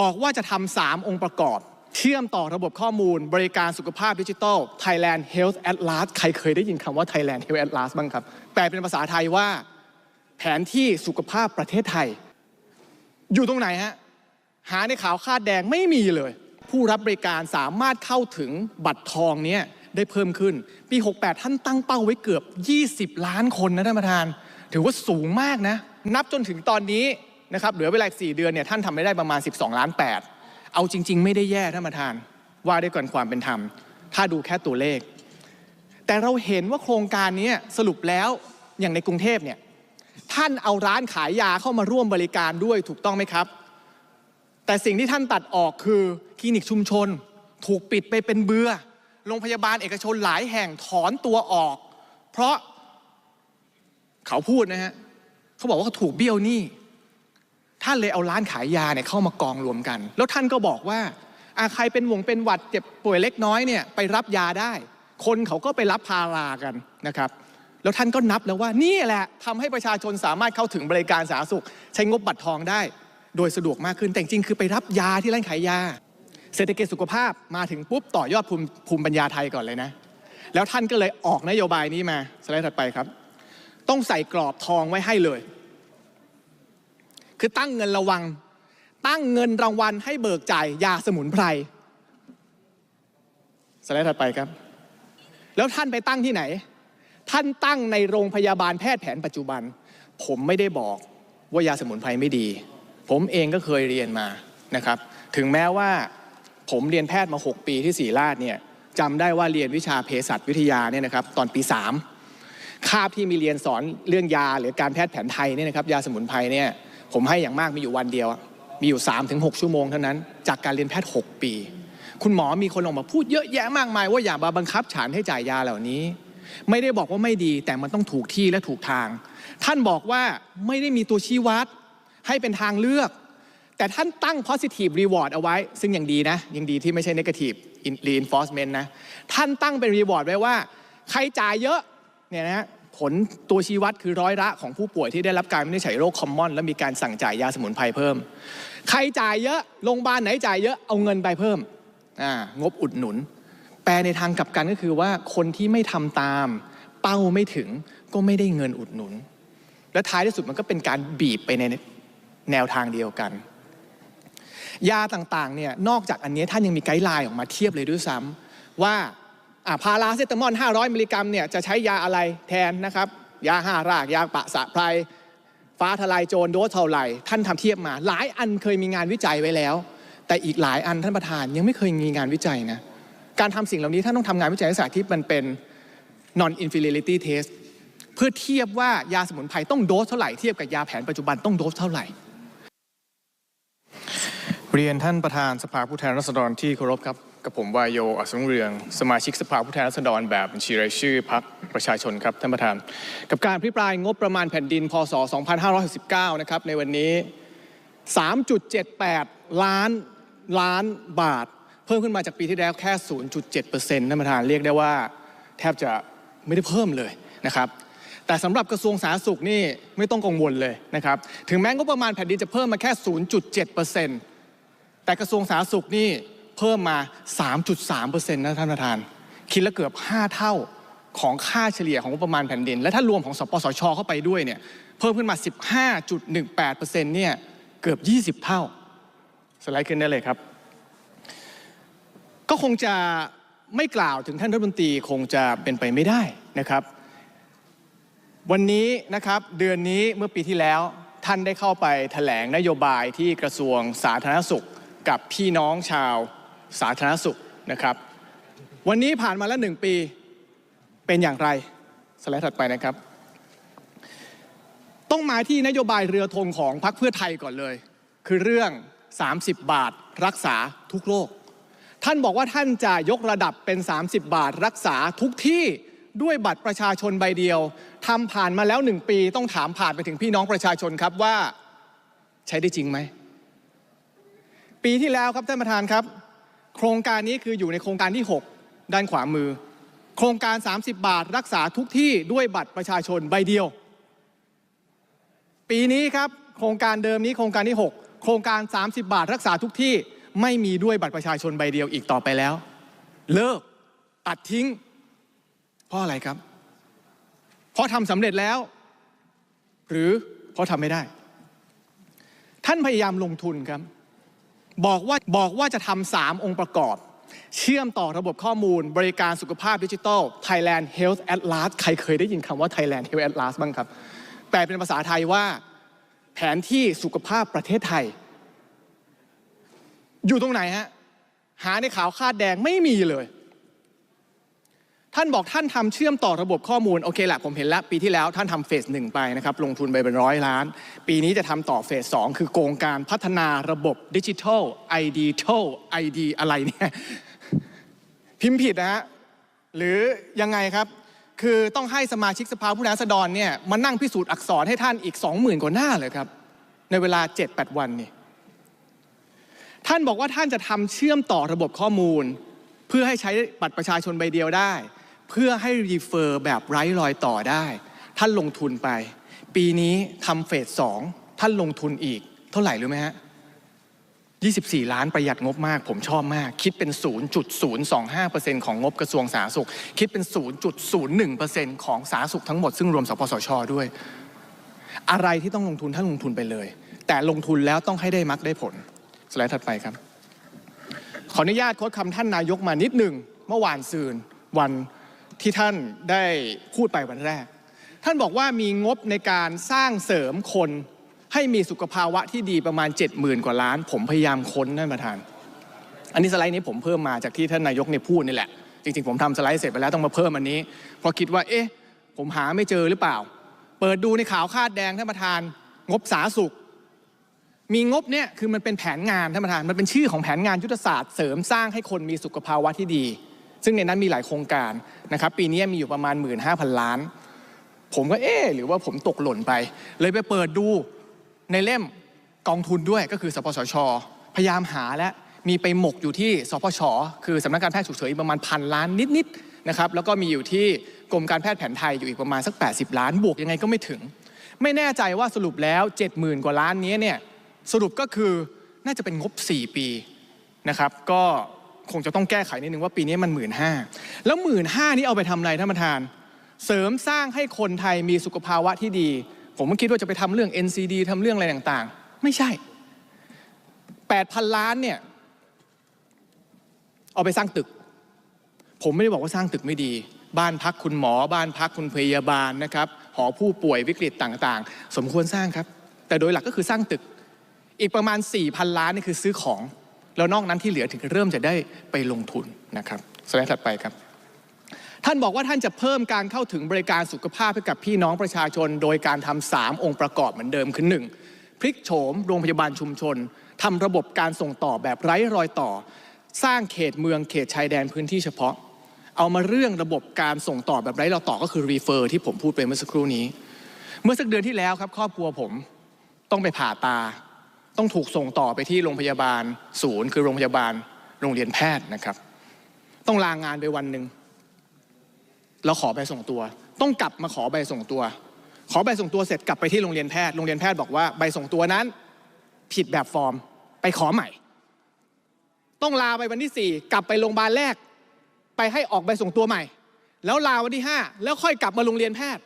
บอกว่าจะทำสามองค์ประกอบ เชื่อมต่อระบบข้อมูล บริการสุขภาพดิจิทัล Thailand Health Atlas ใครเคยได้ยินคำว่า Thailand Health Atlas บ้างครับ แปลเป็นภาษาไทยว่า แผนที่สุขภาพประเทศไทย อยู่ตรงไหนฮะ หาในขาวคาดแดงไม่มีเลย ผู้รับบริการสามารถเข้าถึงบัตรทองเนี้ยได้เพิ่มขึ้น ปี 68 ท่านตั้งเป้าไว้เกือบ 20 ล้านคนนะท่านประธาน ถือว่าสูงมากนะ นับจนถึงตอนนี้ นะครับเหลือเวลาอีก4เดือนเนี่ยท่านทำไม่ได้ประมาณ 12 ล้าน 8 เอาจริง ๆ ไม่ได้แย่ท่านประธาน ว่าด้วยก่อนความเป็นธรรม ถ้าดูแค่ตัวเลข แต่เราเห็นว่าโครงการนี้สรุปแล้วอย่างในกรุงเทพเนี่ยท่านเอาร้านขายยาเข้ามาร่วมบริการด้วยถูกต้องไหมครับ แต่สิ่งที่ท่านตัดออกคือคลินิกชุมชน ถูกปิดไปเป็นเบือโรงพยาบาลเอกชนหลายแห่งถอนตัวออก เพราะเขาพูดนะฮะเขาบอกว่าเขาถูกเบี้ยวหนี้ ท่านเลยเอาร้านขายยาเนี่ยเข้ามากองรวมกัน แล้วท่านก็บอกว่าอาใครเป็นหวงเป็นหวัดเจ็บป่วยเล็กน้อยเนี่ยไปรับยาได้ คนเขาก็ไปรับพารากันนะครับ แล้วท่านก็นับแล้วว่านี่แหละทำให้ประชาชนสามารถเข้าถึงบริการสาธารณสุข ใช้งบบัตรทองได้ โดยสะดวกมากขึ้นแต่จริงๆคือไปรับยาที่ร้านขายยา เศรษฐกิจสุขภาพมาถึงปุ๊บต่อยอดภูมิภูมิปัญญาไทยก่อนเลยนะ แล้วท่านก็เลยออกนโยบายนี้มาสไลด์ถัดไปครับ ต้องใส่กรอบทองไว้ให้เลย คือตั้งเงินระวัง ตั้งเงินรางวัลให้เบิกจ่ายยาสมุนไพรสไลด์ถัดไปครับ แล้วท่านไปตั้งที่ไหน ท่านตั้งในโรงพยาบาลแพทย์แผนปัจจุบัน ผมไม่ได้บอกว่ายาสมุนไพรไม่ดี ผมเองก็เคยเรียนมานะครับ ถึงแม้ว่าผมเรียนแพทย์มา 6 ปีที่ศรีราชเนี่ยจำได้ว่าเรียนวิชาเภสัชวิทยาเนี่ยนะครับตอนปี 3คาบที่มีเรียนสอนเรื่องยาหรือการแพทย์แผนไทยเนี่ยนะครับยาสมุนไพรเนี่ย ผมให้อย่างมากมีอยู่วันเดียว มีอยู่ 3-6 ชั่วโมงเท่านั้น จากการเรียนแพทย์ 6 ปี คุณหมอมีคนออกมาพูดเยอะแยะมากมาย ว่าอย่ามาบังคับฉันให้จ่ายยาเหล่านี้ ไม่ได้บอกว่าไม่ดีแต่มันต้องถูกที่และถูกทาง ท่านบอกว่าไม่ได้มีตัวชี้วัด ให้เป็นทางเลือก แต่ท่านตั้ง positive reward เอาไว้ ซึ่งยังดีนะ ยังดีที่ไม่ใช่ negative reinforcement นะ ท่านตั้งเป็น reward ไว้ว่า ใครจ่ายเยอะเนี่ยนะ ผลตัวชี้วัดคือร้อยละของผู้ป่วยที่ได้รับการวินิจฉัยโรคคอมมอน และมีการสั่งจ่ายยาสมุนไพรเพิ่ม ใครจ่ายเยอะโรงพยาบาลไหนจ่ายเยอะเอาเงินไปเพิ่มงบอุดหนุน แปลในทางกลับกันก็คือว่าคนที่ไม่ทำตาม เป้าไม่ถึงก็ไม่ได้เงินอุดหนุน และท้ายที่สุดมันก็เป็นการบีบไปในแนวทางเดียวกัน ยาต่างๆเนี่ยนอกจากอันนี้ท่านยังมีไกด์ไลน์ออกมาเทียบเลยด้วยซ้ำว่าอ่า พาราเซตามอล 500 มิลลิกรัมเนี่ยจะใช้ยาอะไรแทนนะครับ ยาห้าราก ยาปะสะไพรฟ้าทลายโจรโดสเท่าไหร่ ท่านทำเทียบมา หลายอันเคยมีงานวิจัยไว้แล้ว แต่อีกหลายอันท่านประธานยังไม่เคยมีงานวิจัยนะการทำสิ่งเหล่านี้ท่านต้องทำงานวิจัยลักษณะที่มันเป็น non inferiority test เพื่อเทียบว่ายาสมุนไพรต้องโดสเท่าไหร่เทียบกับยาแผนปัจจุบันต้องโดสเท่าไหร่ เรียนท่านประธานสภาผู้แทนราษฎรที่เคารพครับ กับผมวายโยอัศวงเรือง สมาชิกสภาผู้แทนราษฎรแบบบัญชีรายชื่อพักประชาชนครับท่านประธาน กับการพิปรายงบประมาณแผ่นดินพศ 2569 นะครับในวันนี้ 3.78 ล้านล้านบาท เพิ่มขึ้นมาจากปีที่แล้วแค่ 0.7%ท่านประธานเรียกได้ว่า แทบจะไม่ได้เพิ่มเลยนะครับแต่สำหรับกระทรวงสาธารณสุขนี่ไม่ต้องกังวลเลยนะครับถึงแม้งบประมาณแผ่นดินจะเพิ่มมาแค่ 0.7% แต่กระทรวงสาธารณสุขนี่เพิ่มมา 3.3%นะท่านประธาน คิดแล้วเกือบ 5 เท่าของค่าเฉลี่ยของงบประมาณแผ่นดิน และถ้ารวมของสปสชเข้าไปด้วยเนี่ยเพิ่มขึ้นมา 15.18%เนี่ยเกือบ 20 เท่า สไลด์ขึ้นได้เลยครับ ก็คงจะไม่กล่าวถึงท่านรัฐมนตรีคงจะเป็นไปไม่ได้นะครับ วันนี้นะครับเดือนนี้เมื่อปีที่แล้วท่านได้เข้าไปแถลงนโยบายที่กระทรวงสาธารณสุข กับพี่น้องชาวสาธารณสุขนะครับ วันนี้ผ่านมาแล้วหนึ่งปีเป็นอย่างไรสไลด์ถัดไปนะครับ ต้องมาที่นโยบายเรือธงของพรรคเพื่อไทยก่อนเลย คือเรื่อง 30 บาทรักษาทุกโรคท่านบอกว่าท่านจะยกระดับเป็น 30 บาทรักษาทุกที่ด้วยบัตรประชาชนใบเดียวทำผ่านมาแล้วหนึ่งปี ต้องถามผ่านไปถึงพี่น้องประชาชนครับว่า ใช้ได้จริงไหม ปีที่แล้วครับท่านประธานครับ โครงการนี้คืออยู่ในโครงการที่ 6 ด้านขวามือ โครงการ 30 บาทรักษาทุกที่ด้วยบัตรประชาชนใบเดียว ปีนี้ครับโครงการเดิมนี้โครงการที่6ครงการ 30 บาทรักษาทุกที่ไม่มีด้วยบัตรประชาชนใบเดียวอีกต่อไปแล้ว เลิกตัดทิ้ง เพราะอะไรครับ เพราะทำสำเร็จแล้ว หรือเพราะทำไม่ได้ ท่านพยายามลงทุนครับ บอกว่าบอกว่าจะทำสามองค์ประกอบ เชื่อมต่อระบบข้อมูลบริการสุขภาพดิจิทัล Thailand Health Atlas ใครเคยได้ยินคำว่า Thailand Health Atlas บ้างครับ แปลเป็นภาษาไทยว่า แผนที่สุขภาพประเทศไทย อยู่ตรงไหนฮะ หาในข่าวคาดแดงไม่มีเลย ท่านบอกท่านทำเชื่อมต่อระบบข้อมูล โอเคแหละผมเห็นแล้ว ปีที่แล้วท่านทำเฟสหนึ่งไปนะครับ ลงทุนไปเป็นร้อยล้าน ปีนี้จะทำต่อเฟสสองคือโครงการพัฒนาระบบดิจิทัล ID ทัล ID อะไรเนี่ยพิมพ์ผิดนะฮะหรือยังไงครับ คือต้องให้สมาชิกสภาผู้แทนราษฎรเนี่ยมานั่งพิสูจน์อักษรให้ท่านอีก 20,000 กว่าหน้าเลยครับ ในเวลา 7-8 วันนี่ท่านบอกว่าท่านจะทำเชื่อมต่อระบบข้อมูล เพื่อให้ใช้บัตรประชาชนใบเดียวได้ เพื่อให้รีเฟอร์แบบไร้รอยต่อได้ ท่านลงทุนไป ปีนี้ทำเฟสสองท่านลงทุนอีก เท่าไหร่รู้ไหมฮะ24 ล้านประหยัดงบมาก ผมชอบมาก คิดเป็น 0.025%ของงบกระทรวงสาธารณสุข คิดเป็น 0.01%ของสาธารณสุขทั้งหมด ซึ่งรวมสปสช ด้วย อะไรที่ต้องลงทุนท่านลงทุนไปเลย แต่ลงทุนแล้วต้องให้ได้มักได้ผล สไลด์ถัดไปครับ ขออนุญาตโค้ดคำท่านนายกมานิดหนึ่งเมื่อวานซืน วัน ที่ท่านได้พูดไปวันแรก ท่านบอกว่ามีงบในการสร้างเสริมคนให้มีสุขภาวะที่ดีประมาณ 70,000 กว่าล้าน ผมพยายามค้นท่านประธาน อันนี้สไลด์นี้ผมเพิ่มมาจากที่ท่านนายกเนี่ยพูดนี่แหละ จริงๆ ผมทำสไลด์เสร็จไปแล้วต้องมาเพิ่มอันนี้ เพราะคิดว่า เอ๊ะ ผมหาไม่เจอหรือเปล่า เปิดดูในข่าวคาดแดงท่านประธาน งบสาธารณสุข มีงบเนี่ยคือมันเป็นแผนงานท่านประธาน มันเป็นชื่อของแผนงานยุทธศาสตร์เสริมสร้างให้คนมีสุขภาวะที่ดี ซึ่งในนั้นมีหลายโครงการนะครับปีนี้มีอยู่ประมาณ 15,000 ล้าน ผมก็เอ๊หรือว่าผมตกหล่นไป เลยไปเปิดดูในเล่มกองทุนด้วยก็คือสปสช พยายามหาและมีไปหมกอยู่ที่สปชคือสำนักการแพทย์ฉุกเฉินประมาณพันล้านนิดๆนะครับแล้วก็มีอยู่ที่กรมการแพทย์แผนไทยอยู่อีกประมาณสัก 80 ล้าน บวกยังไงก็ไม่ถึง ไม่แน่ใจว่าสรุปแล้ว 70,000 กว่าล้านนี้เนี่ยสรุปก็คือน่าจะเป็นงบ 4 ปีนะครับก็ คงจะต้องแก้ไขนิดนึงว่าปีนี้มันหมื่นห้าแล้วหมื่นห้านี้เอาไปทำอะไรท่านประธาน เสริมสร้างให้คนไทยมีสุขภาวะที่ดี ผมก็คิดว่าจะไปทำเรื่อง NCD ทำเรื่องอะไรต่างๆ ไม่ใช่ 8,000 ล้านเนี่ยเอาไปสร้างตึก ผมไม่ได้บอกว่าสร้างตึกไม่ดี บ้านพักคุณหมอ บ้านพักคุณพยาบาลนะครับหอผู้ป่วยวิกฤตต่างๆ สมควรสร้างครับ แต่โดยหลักก็คือสร้างตึก อีกประมาณ4,000ล้านนี่คือซื้อของ แล้วนอกนั้นที่เหลือถึงเริ่มจะได้ไปลงทุนนะครับสไลด์ถัดไปครับ ท่านบอกว่าท่านจะเพิ่มการเข้าถึงบริการสุขภาพให้กับพี่น้องประชาชน โดยการทำสามองค์ประกอบเหมือนเดิมคือหนึ่งพลิกโฉมโรงพยาบาลชุมชนทำระบบการส่งต่อแบบไร้รอยต่อ สร้างเขตเมืองเขตชายแดนพื้นที่เฉพาะ เอามาเรื่องระบบการส่งต่อแบบไร้รอยต่อก็คือรีเฟอร์ที่ผมพูดไปเมื่อสักครู่นี้ เมื่อสักเดือนที่แล้วครับครอบครัวผมต้องไปผ่าตา ต้องถูกส่งต่อไปที่โรงพยาบาลศูนย์ คือโรงพยาบาลโรงเรียนแพทย์นะครับ ต้องลางงานไปวันหนึ่งแล้วขอใบส่งตัว ต้องกลับมาขอใบส่งตัว ขอใบส่งตัวเสร็จกลับไปที่โรงเรียนแพทย์โรงเรียนแพทย์บอกว่าใบส่งตัวนั้น ผิดแบบฟอร์มไปขอใหม่ ต้องลาไปวันที่ 4 กลับไปโรงพยาบาลแรก ไปให้ออกใบส่งตัวใหม่ แล้วลาวันที่ 5 แล้วค่อยกลับมาโรงเรียนแพทย์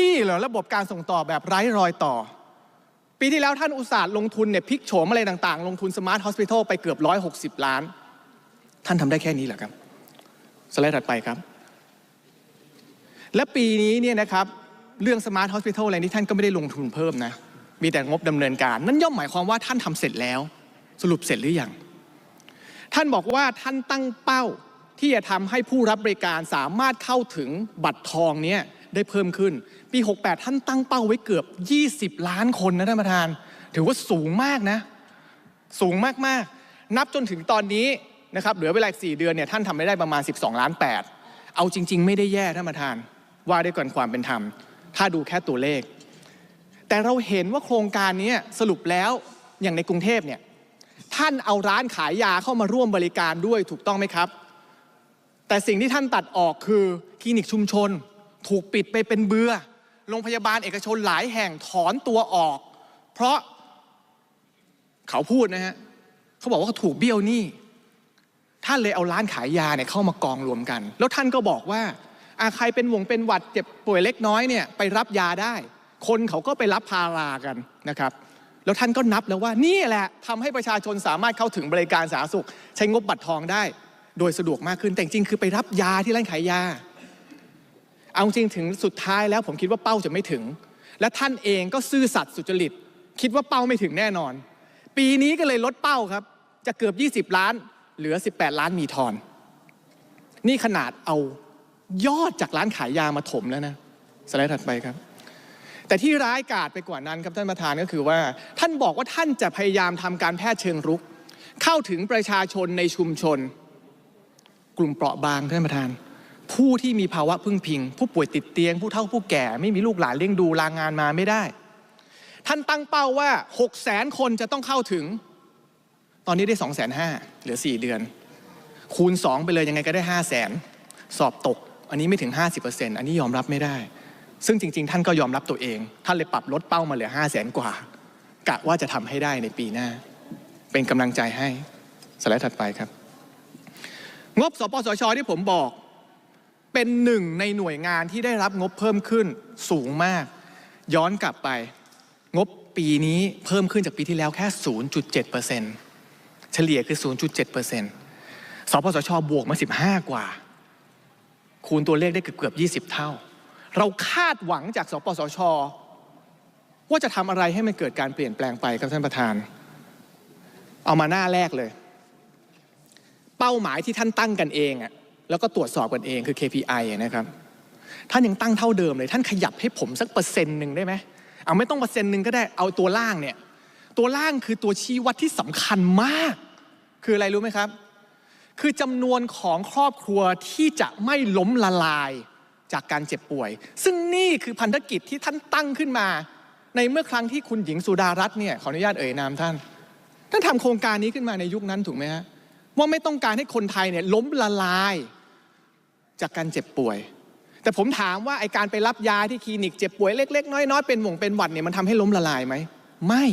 นี่เหรอระบบการส่งต่อแบบไร้รอยต่อ ปีที่แล้วท่านอุตสาห์ลงทุนเนี่ยพลิกโฉมอะไรต่างๆ ลงทุนสมาร์ทฮอสพิทอลไปเกือบ 160 ล้าน ท่านทำได้แค่นี้เหรอครับ สไลด์ถัดไปครับ และปีนี้เนี่ยนะครับเรื่อง Smart Hospital อะไรนี่ท่านก็ไม่ได้ลงทุนเพิ่มนะมีแต่งบดำเนินการ นั่นย่อมหมายความว่าท่านทำเสร็จแล้ว สรุปเสร็จหรือยัง ท่านบอกว่าท่านตั้งเป้าที่จะทำให้ผู้รับบริการสามารถเข้าถึงบัตรทองเนี้ย ได้เพิ่มขึ้น ปี 68 ท่านตั้งเป้าไว้เกือบ 20 ล้านคนนะท่านประธาน ถือว่าสูงมากนะ สูงมากๆ นับจนถึงตอนนี้นะครับเหลือเวลาอีก4เดือนเนี่ยท่านทำได้ได้ประมาณ 12 ล้าน 8 เอาจริง ๆ ไม่ได้แย่ท่านประธาน ว่าด้วยกันความเป็นธรรม ถ้าดูแค่ตัวเลข แต่เราเห็นว่าโครงการนี้สรุปแล้วอย่างในกรุงเทพเนี่ยท่านเอาร้านขายยาเข้ามาร่วมบริการด้วยถูกต้องไหมครับ แต่สิ่งที่ท่านตัดออกคือคลินิกชุมชน ถูกปิดไปเป็นเบือโรงพยาบาลเอกชนหลายแห่งถอนตัวออก เพราะเขาพูดนะฮะเขาบอกว่าเขาถูกเบี้ยวหนี้ท่านเลยเอาร้านขายยาเนี่ยเข้ามากองรวมกัน แล้วท่านก็บอกว่าอาใครเป็นวงเป็นหวัดเจ็บป่วยเล็กน้อยเนี่ยไปรับยาได้ คนเขาก็ไปรับพารากันนะครับ แล้วท่านก็นับแล้วว่านี่แหละทำให้ประชาชนสามารถเข้าถึงบริการสาธารณสุข ใช้งบบัตรทองได้ โดยสะดวกมากขึ้นแต่จริงคือไปรับยาที่ร้านขายยา เอาจริงถึงสุดท้ายแล้วผมคิดว่าเป้าจะไม่ถึง และท่านเองก็ซื่อสัตย์สุจริต คิดว่าเป้าไม่ถึงแน่นอน ปีนี้ก็เลยลดเป้าครับ จะเกือบ 20 ล้าน เหลือ 18 ล้านมีทอน นี่ขนาดเอายอดจากร้านขายยามาถมแล้วนะสไลด์ถัดไปครับ แต่ที่ร้ายกาจไปกว่านั้นครับท่านประธานก็คือว่า ท่านบอกว่าท่านจะพยายามทำการแพทย์เชิงรุก เข้าถึงประชาชนในชุมชน กลุ่มเปราะบางท่านประธาน ผู้ที่มีภาวะพึ่งพิง ผู้ป่วยติดเตียง ผู้เฒ่าผู้แก่ไม่มีลูกหลานเลี้ยงดูลางงานมาไม่ได้ ท่านตั้งเป้าว่า6 0แสนคนจะต้องเข้าถึง ตอนนี้ได้2 5 0 0 0เหลือ 4 เดือน คูณ 2 ไปเลยยังไงก็ได้ 5 0 0แสนสอบตก อันนี้ไม่ถึง 50%อันนี้ยอมรับไม่ได้ ซึ่งจริง ๆ ท่านก็ยอมรับตัวเอง ท่านเลยปรับลดเป้ามาเหลือ 5 0 0แสนกว่ากะว่าจะทำให้ได้ในปีหน้า เป็นกำลังใจให้สไลด์ถัดไปครับ งบสปสชที่ผมบอก เป็นหนึ่งในหน่วยงานที่ได้รับงบเพิ่มขึ้นสูงมาก ย้อนกลับไป งบปีนี้เพิ่มขึ้นจากปีที่แล้วแค่ 0.7%เฉลี่ยคือ 0.7%สปสชบวกมา 15 กว่า คูณตัวเลขได้เกือบเกือบ 20 เท่า เราคาดหวังจากสปสชว่าจะทำอะไรให้มันเกิดการเปลี่ยนแปลงไปครับท่านประธาน เอามาหน้าแรกเลย เป้าหมายที่ท่านตั้งกันเองอะ แล้วก็ตรวจสอบกันเองคือ KPI นะครับ ท่านยังตั้งเท่าเดิมเลย ท่านขยับให้ผมสักเปอร์เซ็นต์หนึ่งได้ไหมเอาไม่ต้องเปอร์เซ็นต์หนึ่งก็ได้เอาตัวล่างเนี่ย ตัวล่างคือตัวชี้วัดที่สำคัญมาก คืออะไรรู้ไหมครับ คือจำนวนของครอบครัวที่จะไม่ล้มละลายจากการเจ็บป่วย ซึ่งนี่คือพันธกิจที่ท่านตั้งขึ้นมา ในเมื่อครั้งที่คุณหญิงสุดารัตน์เนี่ยขออนุญาตเอ่ยนามท่าน ท่านทำโครงการนี้ขึ้นมาในยุคนั้นถูกไหมฮะว่าไม่ต้องการให้คนไทยเนี่ยล้มละลาย จากการเจ็บป่วย แต่ผมถามว่าไอการไปรับยาที่คลินิกเจ็บป่วยเล็กๆน้อยๆเป็นหวงเป็นหวัดเนี่ยมันทำให้ล้มละลายไหมไม่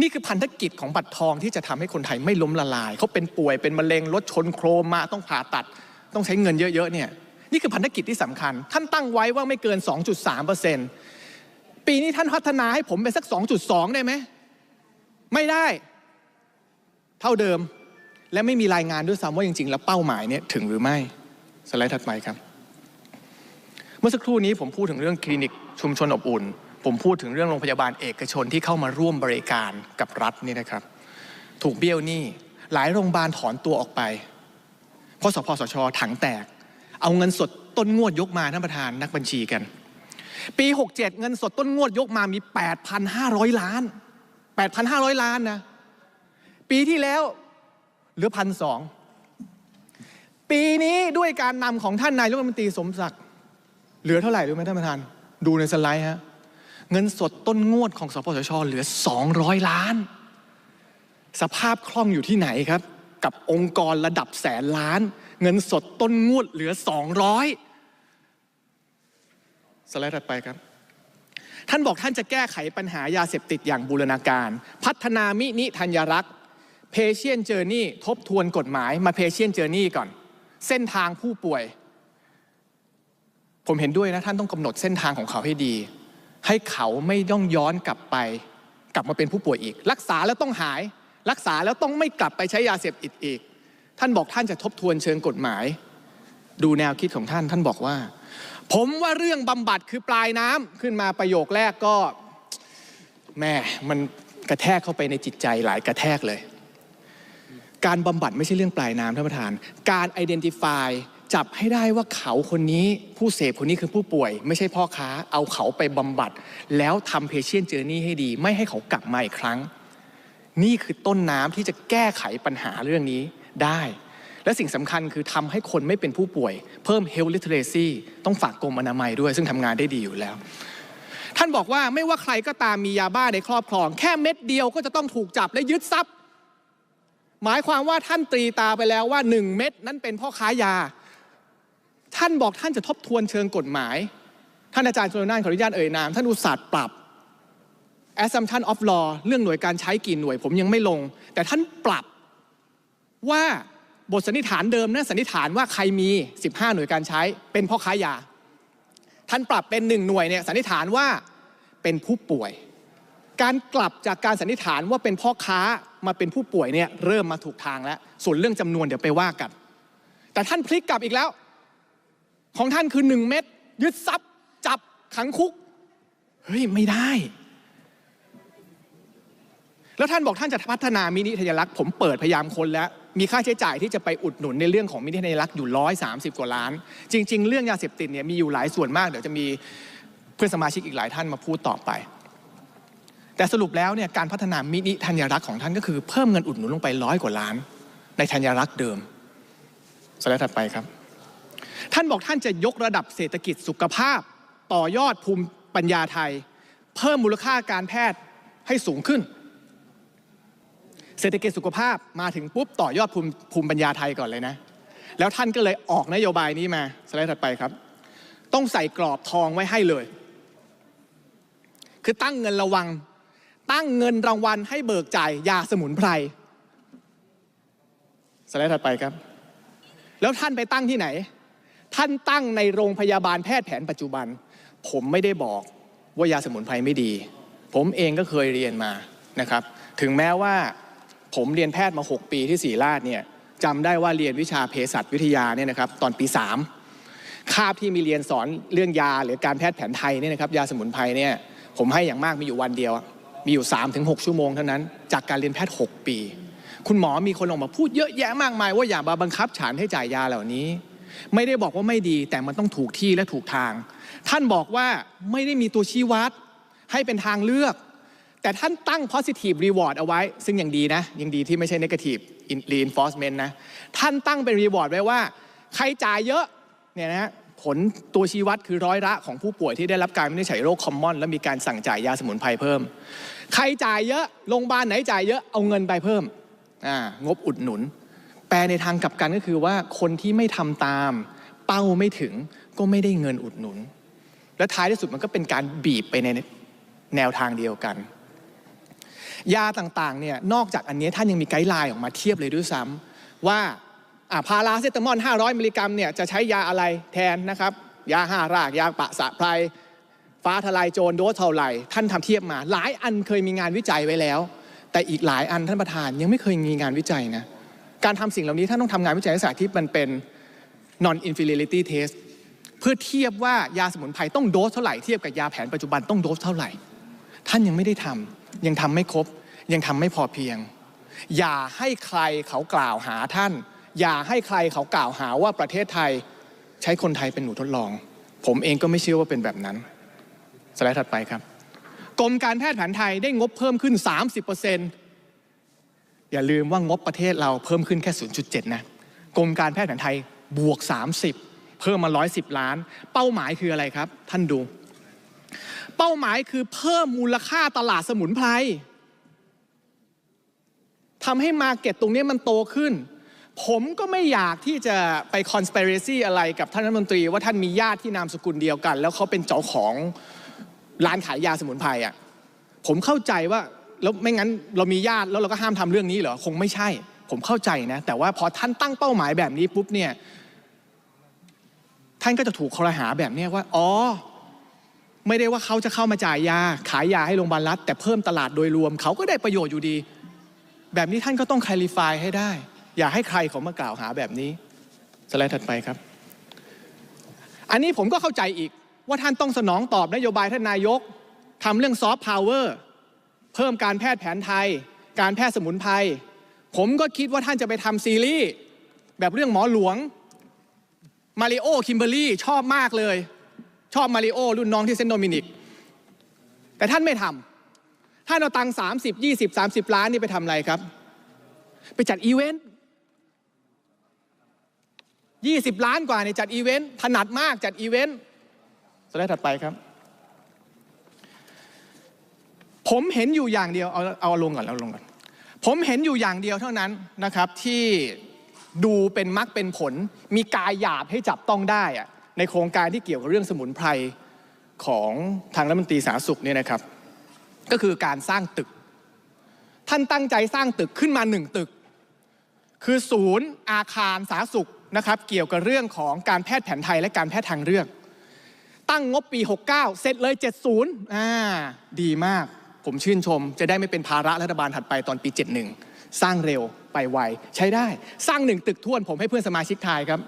นี่คือพันธกิจของบัตรทองที่จะทำให้คนไทยไม่ล้มละลาย เขาเป็นป่วยเป็นมะเร็งรถชนโครมมาต้องผ่าตัด ต้องใช้เงินเยอะๆเนี่ยนี่คือพันธกิจที่สำคัญ ท่านตั้งไว้ว่าไม่เกิน 2.3 ปีนี้ท่านพัฒนาให้ผมเป็นสัก 2.2 ได้ไหม ไม่ได้ เท่าเดิม และไม่มีรายงานด้วยซ้ำว่าจริงๆ แล้วเป้าหมายเนี่ยถึงหรือไม่ สไลด์ถัดไปครับ เมื่อสักครู่นี้ผมพูดถึงเรื่องคลินิกชุมชนอบอุ่น ผมพูดถึงเรื่องโรงพยาบาลเอกชนที่เข้ามาร่วมบริการกับรัฐนี่นะครับ ถูกเบี้ยวหนี้หลายโรงพยาบาลถอนตัวออกไป เพราะสพสชถังแตก เอาเงินสดต้นงวดยกมาท่านประธานนักบัญชีกัน ปี 67 เงินสดต้นงวดยกมามี 8,500 ล้าน 8,500 ล้านนะ ปีที่แล้วเหลือพันสอง ปีนี้ด้วยการนำของท่านนายรัฐมนตรีสมศักดิ์เหลือเท่าไหร่รู้ไหมท่านประธาน ดูในสไลด์ฮะเงินสดต้นงวดของสปสชเหลือ 200 ล้าน สภาพคล่องอยู่ที่ไหนครับ กับองค์กรระดับแสนล้าน เงินสดต้นงวดเหลือ 200 สไลด์ถัดไปครับ ท่านบอกท่านจะแก้ไขปัญหายาเสพติดอย่างบูรณาการ พัฒนามินิธัญรักษ์เพเชียนเจอร์นี่ทบทวนกฎหมายมาเพเชียนเจอร์นี่ก่อน เส้นทางผู้ป่วย ผมเห็นด้วยนะท่านต้องกำหนดเส้นทางของเขาให้ดี ให้เขาไม่ต้องย้อนกลับไป กลับมาเป็นผู้ป่วยอีก รักษาแล้วต้องหาย รักษาแล้วต้องไม่กลับไปใช้ยาเสพติดอีก ท่านบอกท่านจะทบทวนเชิงกฎหมาย ดูแนวคิดของท่าน ท่านบอกว่า ผมว่าเรื่องบำบัดคือปลายน้ำขึ้นมาประโยคแรกก็แม่มันกระแทกเข้าไปในจิตใจหลายกระแทกเลย การบำบัดไม่ใช่เรื่องปลายน้ำท่านประธาน การ identify จับให้ได้ว่าเขาคนนี้ผู้เสพคนนี้คือผู้ป่วย ไม่ใช่พ่อค้า เอาเขาไปบำบัด แล้วทำเพเชียนเจอร์นี่ให้ดี ไม่ให้เขากลับมาอีกครั้ง นี่คือต้นน้ำที่จะแก้ไขปัญหาเรื่องนี้ได้ และสิ่งสำคัญคือทำให้คนไม่เป็นผู้ป่วย เพิ่ม health literacy ต้องฝากกรมอนามัยด้วย ซึ่งทำงานได้ดีอยู่แล้วท่านบอกว่าไม่ว่าใครก็ตามมียาบ้าในครอบครอง แค่เม็ดเดียวก็จะต้องถูกจับและยึดทรัพย์ หมายความว่าท่านตรีตาไปแล้วว่าหนึ่งเม็ดนั้นเป็นพ่อค้ายา ท่านบอกท่านจะทบทวนเชิงกฎหมาย ท่านอาจารย์ชนน่านขออนุญาตเอ่ยนามท่านอุตส่าห์ปรับ assumption of law เรื่องหน่วยการใช้กี่หน่วยผมยังไม่ลง แต่ท่านปรับว่าบทสันนิษฐานเดิมนะสันนิษฐานว่าใครมี 15 หน่วยการใช้เป็นพ่อค้ายา ท่านปรับเป็นหนึ่งหน่วยเนี่ยสันนิษฐานว่าเป็นผู้ป่วย การกลับจากการสันนิษฐานว่าเป็นพ่อค้ามาเป็นผู้ป่วยเนี่ยเริ่มมาถูกทางแล้ว ส่วนเรื่องจำนวนเดี๋ยวไปว่ากัน แต่ท่านพลิกกลับอีกแล้ว ของท่านคือหนึ่งเม็ดยึดทรัพย์ จับขังคุก เฮ้ย ไม่ได้ แล้วท่านบอกท่านจะพัฒนามินิทยลักษณ์ผมเปิดพยายามคนแล้ว มีค่าใช้จ่ายที่จะไปอุดหนุนในเรื่องของมินิทยลักษณ์อยู่ร้อยสามสิบกว่าล้าน จริง ๆ เรื่องยาเสพติดเนี่ยมีอยู่หลายส่วนมากเดี๋ยวจะมีเพื่อนสมาชิกอีกหลายท่านมาพูดต่อไป แต่สรุปแล้วเนี่ยการพัฒนามินิธัญรักษ์ของท่านก็คือเพิ่มเงินอุดหนุนลงไปร้อยกว่าล้าน ในธัญรักษ์เดิมสไลด์ถัดไปครับ ท่านบอกท่านจะยกระดับเศรษฐกิจสุขภาพ ต่อยอดภูมิปัญญาไทย เพิ่มมูลค่าการแพทย์ให้สูงขึ้น เศรษฐกิจสุขภาพมาถึงปุ๊บต่อยอดภูมิภูมิปัญญาไทยก่อนเลยนะ แล้วท่านก็เลยออกนโยบายนี้มาสไลด์ถัดไปครับ ต้องใส่กรอบทองไว้ให้เลย คือตั้งเงินระวัง ตั้งเงินรางวัลให้เบิกจ่ายยาสมุนไพรสไลด์ถัดไปครับ แล้วท่านไปตั้งที่ไหน ท่านตั้งในโรงพยาบาลแพทย์แผนปัจจุบัน ผมไม่ได้บอกว่ายาสมุนไพรไม่ดี ผมเองก็เคยเรียนมานะครับ ถึงแม้ว่าผมเรียนแพทย์มา 6 ปีที่ศรีราชเนี่ยจำได้ว่าเรียนวิชาเภสัชวิทยาเนี่ยนะครับตอนปี 3 คาบที่มีเรียนสอนเรื่องยาหรือการแพทย์แผนไทยเนี่ยนะครับยาสมุนไพรเนี่ยผมให้อย่างมากมีอยู่วันเดียว มีอยู่ 3-6 ชั่วโมงเท่านั้น จากการเรียนแพทย์ 6 ปี คุณหมอมีคนออกมาพูดเยอะแยะมากมาย ว่าอย่ามาบังคับฉันให้จ่ายยาเหล่านี้ ไม่ได้บอกว่าไม่ดีแต่มันต้องถูกที่และถูกทาง ท่านบอกว่าไม่ได้มีตัวชี้วัด ให้เป็นทางเลือก แต่ท่านตั้ง positive reward เอาไว้ ซึ่งยังดีนะ ยังดีที่ไม่ใช่ negative reinforcement นะ ท่านตั้งเป็น reward ไว้ว่า ใครจ่ายเยอะเนี่ยนะผลตัวชี้วัดคือร้อยละของผู้ป่วยที่ได้รับการวินิจฉัยโรคคอมมอน และมีการสั่งจ่ายยาสมุนไพรเพิ่ม ใครจ่ายเยอะโรงพยาบาลไหนจ่ายเยอะเอาเงินไปเพิ่มงบอุดหนุน แปลในทางกลับกันก็คือว่าคนที่ไม่ทำตาม เป้าไม่ถึงก็ไม่ได้เงินอุดหนุน และท้ายที่สุดมันก็เป็นการบีบไปในแนวทางเดียวกัน ยาต่างๆเนี่ยนอกจากอันนี้ท่านยังมีไกด์ไลน์ออกมาเทียบเลยด้วยซ้ำว่าอ่าพาราเซตามอล 500 มิลลิกรัมเนี่ยจะใช้ยาอะไรแทนนะครับ ยาห้ารากยาปะสะไพร ฟ้าทลายโจรโดสเท่าไหร่ ท่านทำเทียบมา หลายอันเคยมีงานวิจัยไว้แล้ว แต่อีกหลายอันท่านประธานยังไม่เคยมีงานวิจัยนะการทำสิ่งเหล่านี้ท่านต้องทำงานวิจัยลักษณะที่มันเป็น non inferiority test เพื่อเทียบว่ายาสมุนไพรต้องโดสเท่าไหร่เทียบกับยาแผนปัจจุบันต้องโดสเท่าไหร่ ท่านยังไม่ได้ทำยังทำไม่ครบ ยังทำไม่พอเพียง อย่าให้ใครเขากล่าวหาท่าน อย่าให้ใครเขากล่าวหาว่าประเทศไทยใช้คนไทยเป็นหนูทดลอง ผมเองก็ไม่เชื่อว่าเป็นแบบนั้น สไลด์ถัดไปครับ กรมการแพทย์แผนไทยได้งบเพิ่มขึ้น 30%อย่าลืมว่างบประเทศเราเพิ่มขึ้นแค่ 0.7 นะ กรมการแพทย์แผนไทยบวก 30 เพิ่มมา 110 ล้าน เป้าหมายคืออะไรครับ ท่านดู เป้าหมายคือเพิ่มมูลค่าตลาดสมุนไพรทำให้มาเก็ตตรงนี้มันโตขึ้น ผมก็ไม่อยากที่จะไป conspiracy อะไรกับท่านรัฐมนตรี ว่าท่านมีญาติที่นามสกุลเดียวกัน แล้วเขาเป็นเจ้าของ ร้านขายยาสมุนไพรอะผมเข้าใจว่าแล้วไม่งั้นเรามีญาติแล้วเราก็ห้ามทำเรื่องนี้เหรอคงไม่ใช่ ผมเข้าใจนะ แต่ว่าพอท่านตั้งเป้าหมายแบบนี้ปุ๊บเนี่ยท่านก็จะถูกคอรหาแบบนี้ว่า อ๋อ ไม่ได้ว่าเขาจะเข้ามาจ่ายยา ขายยาให้โรงพยาบาลรัฐ แต่เพิ่มตลาดโดยรวมเขาก็ได้ประโยชน์อยู่ดี แบบนี้ท่านก็ต้องคลิฟายให้ได้ อย่าให้ใครเขามากล่าวหาแบบนี้ สไลด์ถัดไปครับ อันนี้ผมก็เข้าใจอีก ว่าท่านต้องสนองตอบนโยบายท่านนายกทำเรื่องซอฟต์พาวเวอร์เพิ่มการแพทย์แผนไทย การแพทย์สมุนไพรผมก็คิดว่าท่านจะไปทำซีรีส์แบบเรื่องหมอหลวงมาริโอคิมเบอรี่ชอบมากเลย ชอบมาริโอรุ่นน้องที่เซนโดมินิก แต่ท่านไม่ทำท่านเอาตังค์สามสิบยี่สิบสามสิบล้านนี่ไปทำอะไรครับ ไปจัดอีเวนต์ยี่สิบล้านกว่าเนี่ยจัดอีเวนต์ถนัดมากจัดอีเวนต์ ไลด์ถัดไปครับ ผมเห็นอยู่อย่างเดียว เอาเอาลงก่อนเอาลงก่อน ผมเห็นอยู่อย่างเดียวเท่านั้นนะครับที่ดูเป็นมรรคเป็นผล มีกายหยาบให้จับต้องได้อะในโครงการที่เกี่ยวกับเรื่องสมุนไพรของทางรัฐมนตรีสาธารณสุขเนี่ยนะครับ ก็คือการสร้างตึก ท่านตั้งใจสร้างตึกขึ้นมาหนึ่งตึก คือศูนย์อาคารสาธารณสุขนะครับ เกี่ยวกับเรื่องของการแพทย์แผนไทยและการแพทย์ทางเลือก ตั้งงบปี 69 เสร็จเลย 70อ่าดีมาก ผมชื่นชม จะได้ไม่เป็นภาระรัฐบาลถัดไปตอนปี 71 สร้างเร็วไปไวใช้ได้ สร้างหนึ่งตึกท่วน ผมให้เพื่อนสมาชิกทายครับ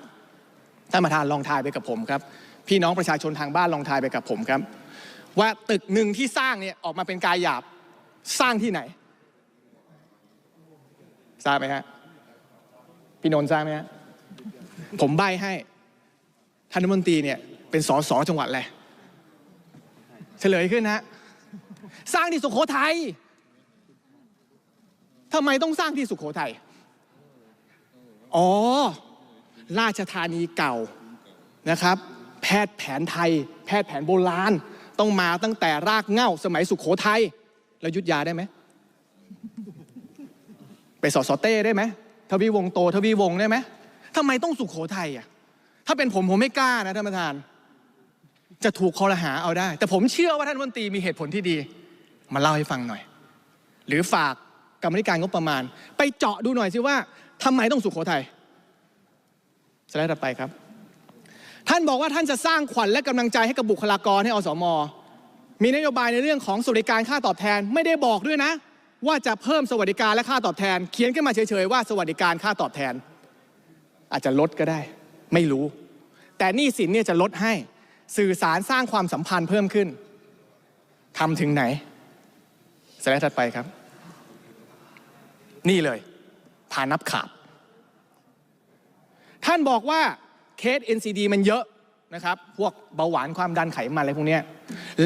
ท่านประธานลองทายไปกับผมครับ พี่น้องประชาชนทางบ้านลองทายไปกับผมครับ ว่าตึกหนึ่งที่สร้างเนี่ยออกมาเป็นกายหยาบสร้างที่ไหนทราบไหมฮะพี่นนท์ทราบไหมฮะผมใบให้ท่านรัฐมนตรีเนี่ย เป็นสสจังหวัดอะไรเฉลยขึ้นนะฮะสร้างที่สุโขทัยทำไมต้องสร้างที่สุโขทัยอ๋อ ราชธานีเก่านะครับ แพทย์แผนไทย แพทย์แผนโบราณ ต้องมาตั้งแต่รากเหง้าสมัยสุขโขทัยแล้วยุทธยาได้ไหม ไปสอสอเต้ได้ไหมทวีวงศ์โตทวีวงศ์ได้ไหมทำไมต้องสุขโขทัยอะถ้าเป็นผมผมไม่กล้านะท่านประธาน จะถูกคอรหาเอาได้ แต่ผมเชื่อว่าท่านรันตีมีเหตุผลที่ดี มาเล่าให้ฟังหน่อย หรือฝากกรรมธิการงบประมาณ ไปเจาะดูหน่อยสิว่าทำไมต้องสุขโขทัยสไลด์ถัดไปครับ ท่านบอกว่าท่านจะสร้างขวัญและกำลังใจให้กับบุคลากรให้อสม มีนโยบายในเรื่องของสวัสดิการค่าตอบแทนไม่ได้บอกด้วยนะ ว่าจะเพิ่มสวัสดิการและค่าตอบแทน เขียนขึ้นมาเฉยๆว่าสวัสดิการค่าตอบแทน อาจจะลดก็ได้ ไม่รู้ แต่นี้สินเนี่ยจะลดให้ สื่อสารสร้างความสัมพันธ์เพิ่มขึ้นทำถึงไหนสไลด์ถัดไปครับ นี่เลยผ่านนับขาบ ท่านบอกว่าเคส NCD มันเยอะนะครับ พวกเบาหวานความดันไขมันอะไรพวกนี้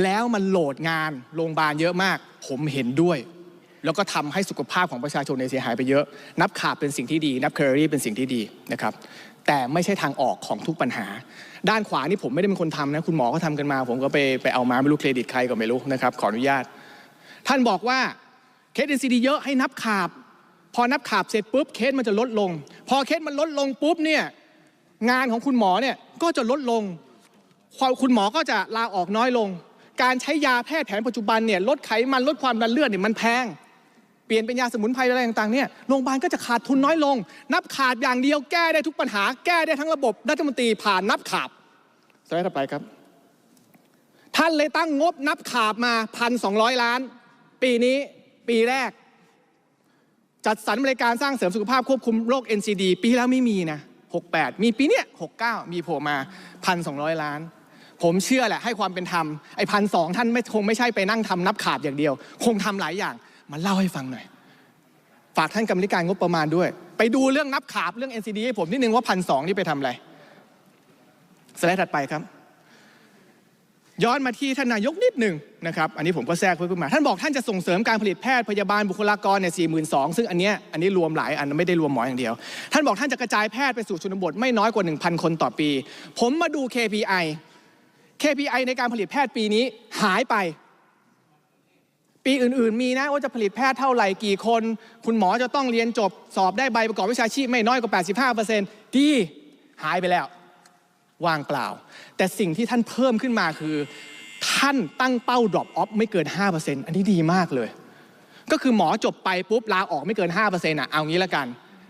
แล้วมันโหลดงานโรงพยาบาลเยอะมาก ผมเห็นด้วย แล้วก็ทำให้สุขภาพของประชาชนในเสียหายไปเยอะ นับขาบเป็นสิ่งที่ดี นับเคอรี่เป็นสิ่งที่ดีนะครับ แต่ไม่ใช่ทางออกของทุกปัญหา ด้านขวานี่ผมไม่ได้เป็นคนทำนะคุณหมอเขาทำกันมา ผมก็ไปไปเอามาไม่รู้เครดิตใครก็ไม่รู้นะครับขออนุญาต ท่านบอกว่าเคส NCD เยอะให้นับขาบ พอนับขาบเสร็จปุ๊บเคสมันจะลดลง พอเคสมันลดลงปุ๊บเนี่ยงานของคุณหมอเนี่ยก็จะลดลงความคุณหมอก็จะลาออกน้อยลง การใช้ยาแพทย์แผนปัจจุบันเนี่ยลดไขมันลดความดันเลือดเนี่ยมันแพง ปลี่ยนเป็นยาสมุนไพรอะไรต่างๆเนี่ยโรงพยาบาลก็จะขาดทุนน้อยลง นับขาดอย่างเดียวแก้ได้ทุกปัญหาแก้ได้ทั้งระบบรัฐมนตรีผ่านนับขาบสไลด์ต่อไปครับ ท่านเลยตั้งงบนับขาบมาพันสองล้าน ปีนี้ปีแรก จัดสรรบริการสร้างเสริมสุขภาพควบคุมโรค NCD ปีที่แล้วไม่มีนะ68 มีปีเนี้ย69 มีโผล่มา1,200ล้าน ผมเชื่อแหละให้ความเป็นธรรมไอ้พันสองท่านไม่คงไม่ใช่ไปนั่งทำนับขาดอย่างเดียว คงทำหลายอย่าง มาเล่าให้ฟังหน่อย ฝากท่านกรรมธิการงบประมาณด้วย ไปดูเรื่องนับขาบเรื่อง NCD ให้ผมนิดนึงว่าพันสองนี่ไปทำอะไรสไลด์ถัดไปครับ ย้อนมาที่ท่านนายกนิดหนึ่งนะครับ อันนี้ผมก็แทรกเพิ่มขึ้นมา ท่านบอกท่านจะส่งเสริมการผลิตแพทย์พยาบาลบุคลากรเนี่ยสี่หมื่นสองซึ่งอันเนี้ยอันนี้รวมหลายอันไม่ได้รวมหมออย่างเดียว ท่านบอกท่านจะกระจายแพทย์ไปสู่ชนบทไม่น้อยกว่า 1,000 คนต่อปี ผมมาดู KPI KPI ในการผลิตแพทย์ปีนี้หายไป ปีอื่นๆ มีนะว่าจะผลิตแพทย์เท่าไหร่กี่คน คุณหมอจะต้องเรียนจบสอบได้ใบประกอบวิชาชีพไม่น้อยกว่า 85%ดีหายไปแล้ว ว่างเปล่า แต่สิ่งที่ท่านเพิ่มขึ้นมาคือ ท่านตั้งเป้า drop off ไม่เกิน 5%อันนี้ดีมากเลย ก็คือหมอจบไปปุ๊บลาออกไม่เกิน 5%อะเอางี้ละกัน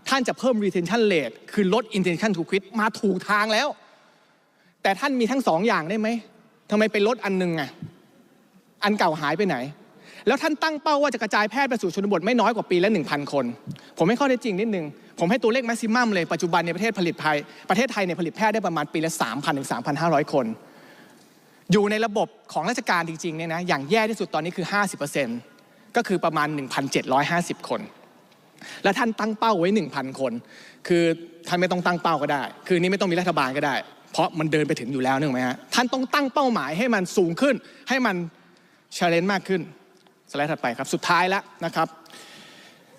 ท่านจะเพิ่ม retention rate คือลด intention to quit มาถูกทางแล้ว แต่ท่านมีทั้งสองอย่างได้ไหมทำไมไปลดอันหนึงอะอันเก่าหายไปไหน แล้วท่านตั้งเป้าว่าจะกระจายแพทย์ไปสู่ชนบทไม่น้อยกว่าปีละ1,000 คน ผมให้ข้อเท็จจริงนิดนึง ผมให้ตัวเลขแม x ซิมัมเลย ปัจจุบันในประเทศผลิตไทยประเทศไทยเนี่ยผลิตแพทย์ได้ประมาณปีละ 3,000ถึง3,500 คน อยู่ในระบบของราชการจริงๆเนี่ยนะอย่างแย่ที่สุดตอนนี้คือ 50%ก็คือประมาณ 1,750 คน และท่านตั้งเป้าไว้ 1,000 คน คือท่านไม่ต้องตั้งเป้าก็ได้ คือนี่ไม่ต้องมีรัฐบาลก็ได้ เพราะมันเดินไปถึงอยู่แล้วนึกไหมฮะท่านต้องตั้งเป้าหมายให้มันสูงขึ้นให้มันชาเลนจ์มากขึ้น สไลด์ถัดไปครับ สุดท้ายแล้วนะครับ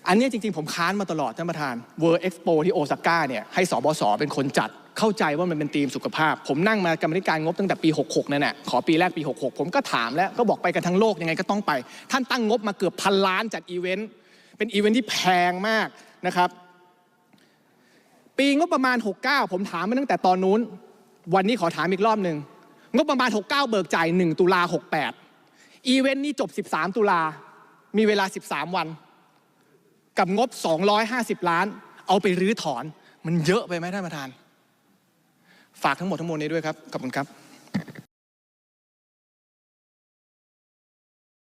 อันนี้จริงๆ ผมค้านมาตลอดท่านประธาน World Expo ที่โอซาก้าเนี่ยให้สบสเป็นคนจัดเข้าใจว่ามันเป็นธีมสุขภาพ ผมนั่งมากรรมธิการงบตั้งแต่ปี 66 นั่นแหละขอปีแรกปี 66 ผมก็ถามแล้วก็บอกไปกันทั้งโลกยังไงก็ต้องไป ท่านตั้งงบมาเกือบพันล้านจัดอีเวนต์เป็นอีเวนต์ที่แพงมากนะครับ ปีงบประมาณ 69 ผมถามมาตั้งแต่ตอนนู้น วันนี้ขอถามอีกรอบหนึ่งงบประมาณ 69 เบิกจ่าย 1 ตุลา68 อีเวนต์นี้จบ 13 ตุลา มีเวลา 13 วัน กับงบ 250 ล้าน เอาไปรื้อถอน มันเยอะไปไหมท่านประธาน ฝากทั้งหมดทั้งมวลนี้ด้วยครับ ขอบคุณครับ